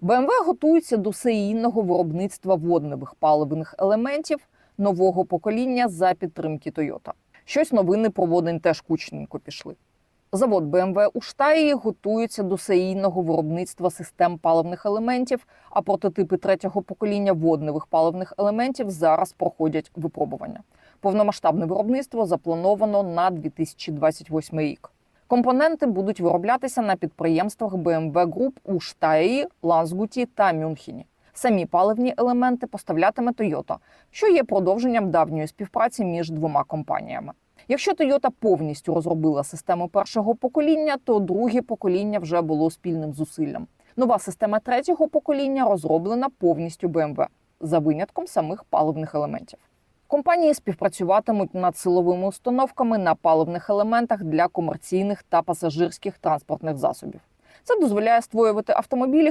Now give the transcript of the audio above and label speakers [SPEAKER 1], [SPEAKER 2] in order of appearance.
[SPEAKER 1] БМВ готується до серійного виробництва водневих паливних елементів нового покоління за підтримки Toyota. Щось новини про водень теж кучненько пішли. Завод БМВ у Штаї готується до серійного виробництва систем паливних елементів, а прототипи третього покоління водневих паливних елементів зараз проходять випробування. Повномасштабне виробництво заплановано на 2028 рік. Компоненти будуть вироблятися на підприємствах BMW Group у Штаї, Лансгуті та Мюнхені. Самі паливні елементи поставлятиме Toyota, що є продовженням давньої співпраці між двома компаніями. Якщо Toyota повністю розробила систему першого покоління, то друге покоління вже було спільним зусиллям. Нова система третього покоління розроблена повністю BMW, за винятком самих паливних елементів. Компанії співпрацюватимуть над силовими установками на паливних елементах для комерційних та пасажирських транспортних засобів. Це дозволяє створювати автомобілі